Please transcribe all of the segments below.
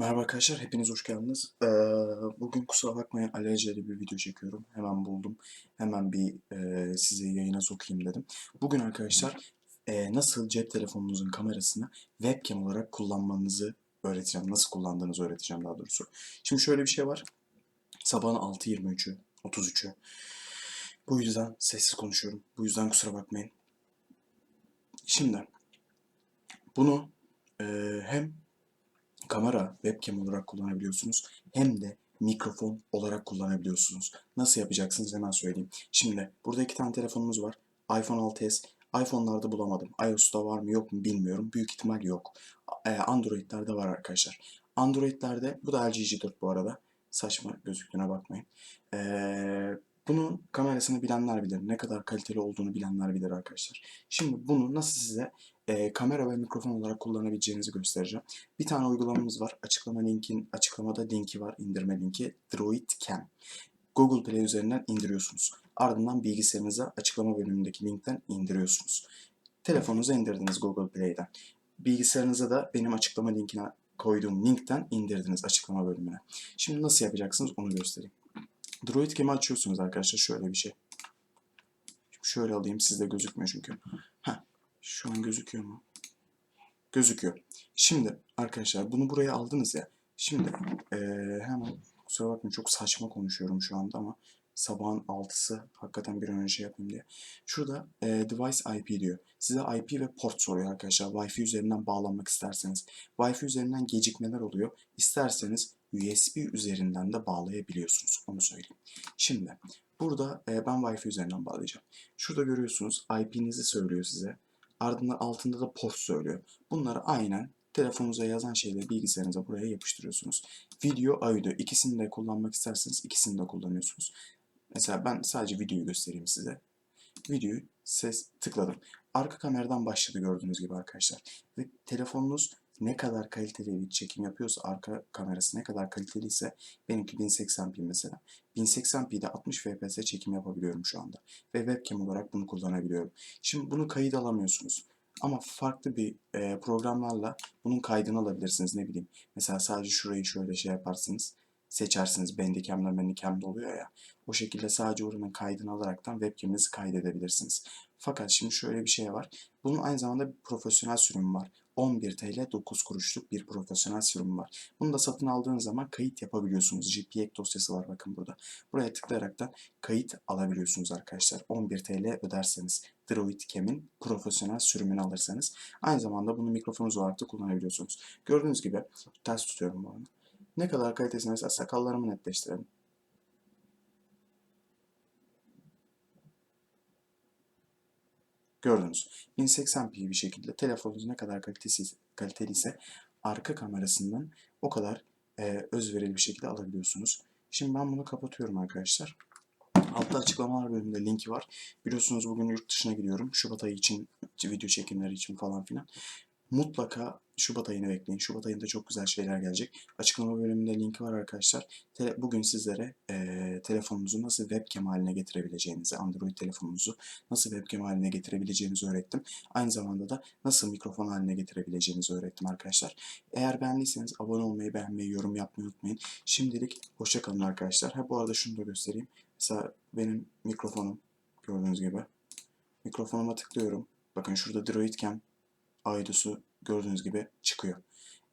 Merhaba arkadaşlar, hepiniz hoş geldiniz. Ee, bugün kusura bakmayın alelacele bir video çekiyorum. Hemen buldum. Hemen bir e, size yayına sokayım dedim. Bugün arkadaşlar e, nasıl cep telefonunuzun kamerasını webcam olarak kullanmanızı öğreteceğim. Nasıl kullandığınızı öğreteceğim daha doğrusu. Şimdi şöyle bir şey var. Sabahın 6.23'ü, 33'ü. Bu yüzden sessiz konuşuyorum. Bu yüzden kusura bakmayın. Şimdi bunu e, hem kamera, webcam olarak kullanabiliyorsunuz. Hem de mikrofon olarak kullanabiliyorsunuz. Nasıl yapacaksınız hemen söyleyeyim. Şimdi burada iki tane telefonumuz var. iPhone 6s. iPhone'larda bulamadım. iOS'ta var mı yok mu bilmiyorum. Büyük ihtimal yok. Ee, Android'lerde var arkadaşlar. Android'lerde, bu da LG G4 bu arada. Saçma gözüktüğüne bakmayın. Ee, bunun kamerasını bilenler bilir. Ne kadar kaliteli olduğunu bilenler bilir arkadaşlar. Şimdi bunu nasıl size e, kamera ve mikrofon olarak kullanabileceğinizi göstereceğim. Bir tane uygulamamız var. Açıklama linkin açıklamada linki var. indirme linki. Droid Cam. Google Play üzerinden indiriyorsunuz. Ardından bilgisayarınıza açıklama bölümündeki linkten indiriyorsunuz. Telefonunuza indirdiniz Google Play'den. Bilgisayarınıza da benim açıklama linkine koyduğum linkten indirdiniz açıklama bölümüne. Şimdi nasıl yapacaksınız onu göstereyim. Droid Cam'i açıyorsunuz arkadaşlar. Şöyle bir şey. Şöyle alayım sizde gözükmüyor çünkü. Heh, şu an gözüküyor mu? Gözüküyor. Şimdi arkadaşlar bunu buraya aldınız ya. Şimdi eee, hemen kusura bakmayın çok saçma konuşuyorum şu anda ama sabahın 6'sı hakikaten bir an önce şey yapayım diye. Şurada eee, device IP diyor. Size IP ve port soruyor arkadaşlar. Wi-Fi üzerinden bağlanmak isterseniz. Wi-Fi üzerinden gecikmeler oluyor. İsterseniz USB üzerinden de bağlayabiliyorsunuz. Onu söyleyeyim. Şimdi burada eee, ben Wi-Fi üzerinden bağlayacağım. Şurada görüyorsunuz IP'nizi söylüyor size. Ardından altında da port söylüyor. Bunları aynen telefonunuza yazan şeyleri bilgisayarınıza buraya yapıştırıyorsunuz. Video, audio ikisini de kullanmak isterseniz ikisini de kullanıyorsunuz. Mesela ben sadece videoyu göstereyim size. Videoyu ses tıkladım. Arka kameradan başladı gördüğünüz gibi arkadaşlar. Ve telefonunuz ne kadar kaliteli bir çekim yapıyorsa arka kamerası ne kadar kaliteli ise benimki 1080p mesela. 1080p'de 60 fps çekim yapabiliyorum şu anda. Ve webcam olarak bunu kullanabiliyorum. Şimdi bunu kayıt alamıyorsunuz. Ama farklı bir programlarla bunun kaydını alabilirsiniz ne bileyim. Mesela sadece şurayı şöyle şey yaparsınız. Seçersiniz Bandicam'da Bandicam'da oluyor ya. O şekilde sadece oranın kaydını alaraktan webcam'inizi kaydedebilirsiniz. Fakat şimdi şöyle bir şey var. Bunun aynı zamanda bir profesyonel sürümü var. 11 TL 9 kuruşluk bir profesyonel sürümü var. Bunu da satın aldığınız zaman kayıt yapabiliyorsunuz. JPEG dosyası var bakın burada. Buraya tıklayaraktan kayıt alabiliyorsunuz arkadaşlar. 11 TL öderseniz Droid Cam'in profesyonel sürümünü alırsanız. Aynı zamanda bunu mikrofonunuz olarak da kullanabiliyorsunuz. Gördüğünüz gibi ters tutuyorum bu arada. Ne kadar kalitesini mesela sakallarımı netleştirelim. Gördünüz. 1080p bir şekilde telefonunuz ne kadar kalitesi, kaliteliyse arka kamerasından o kadar e, özverili bir şekilde alabiliyorsunuz. Şimdi ben bunu kapatıyorum arkadaşlar. Altta açıklamalar bölümünde linki var. Biliyorsunuz bugün yurt dışına gidiyorum. Şubat ayı için, video çekimleri için falan filan. Mutlaka Şubat ayını bekleyin. Şubat ayında çok güzel şeyler gelecek. Açıklama bölümünde linki var arkadaşlar. Tele- bugün sizlere eee telefonunuzu nasıl webcam haline getirebileceğinizi, Android telefonunuzu nasıl webcam haline getirebileceğinizi öğrettim. Aynı zamanda da nasıl mikrofon haline getirebileceğinizi öğrettim arkadaşlar. Eğer beğendiyseniz abone olmayı, beğenmeyi, yorum yapmayı unutmayın. Şimdilik hoşça kalın arkadaşlar. Ha bu arada şunu da göstereyim. Mesela benim mikrofonum gördüğünüz gibi. Mikrofonuma tıklıyorum. Bakın şurada Droid Audiosu gördüğünüz gibi çıkıyor.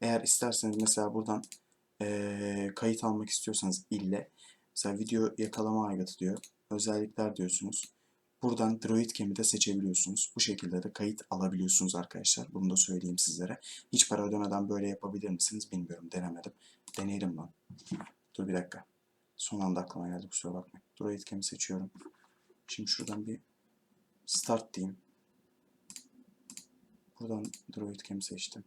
Eğer isterseniz mesela buradan eee, kayıt almak istiyorsanız ille mesela video yakalama aygıtı diyor. Özellikler diyorsunuz. Buradan Droid Cam'i de seçebiliyorsunuz. Bu şekilde de kayıt alabiliyorsunuz arkadaşlar. Bunu da söyleyeyim sizlere. Hiç para ödemeden böyle yapabilir misiniz bilmiyorum. Denemedim. Deneyelim lan. Dur bir dakika. Son anda aklıma geldi kusura bakmayın. Droid Cam'i seçiyorum. Şimdi şuradan bir start diyeyim. Buradan Droid Cam seçtim.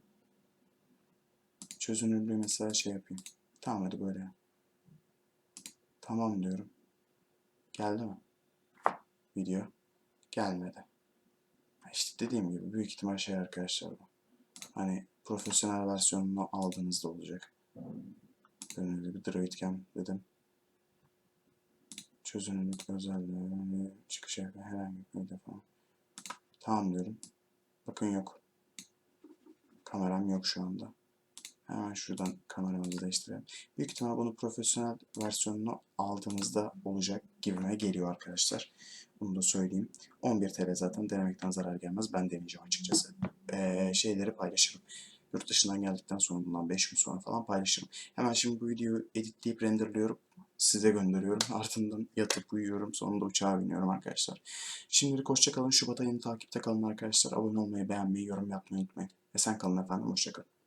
Çözünürlüğü mesela şey yapayım. Tamam hadi böyle. Tamam diyorum. Geldi mi? Video. Gelmedi. İşte dediğim gibi büyük ihtimal şey arkadaşlar bu. Hani profesyonel versiyonunu aldığınızda olacak. Gördüğünüz gibi Droid Cam dedim. Çözünürlük özelliği, çıkış herhangi bir falan. Tamam diyorum. Bakın yok. Kameram yok şu anda. Hemen şuradan kameramızı değiştirelim. Büyük ihtimal bunu profesyonel versiyonunu aldığımızda olacak gibime geliyor arkadaşlar. Bunu da söyleyeyim. 11 TL zaten denemekten zarar gelmez. Ben deneyeceğim açıkçası. Ee, şeyleri paylaşırım. Yurt dışından geldikten sonra bundan 5 gün sonra falan paylaşırım. Hemen şimdi bu videoyu editleyip renderlıyorum. Size gönderiyorum. Ardından yatıp uyuyorum. Sonunda uçağa biniyorum arkadaşlar. Şimdilik hoşça kalın. Şubat ayını takipte kalın arkadaşlar. Abone olmayı, beğenmeyi, yorum yapmayı unutmayın. Esen kalın efendim. Hoşça kalın.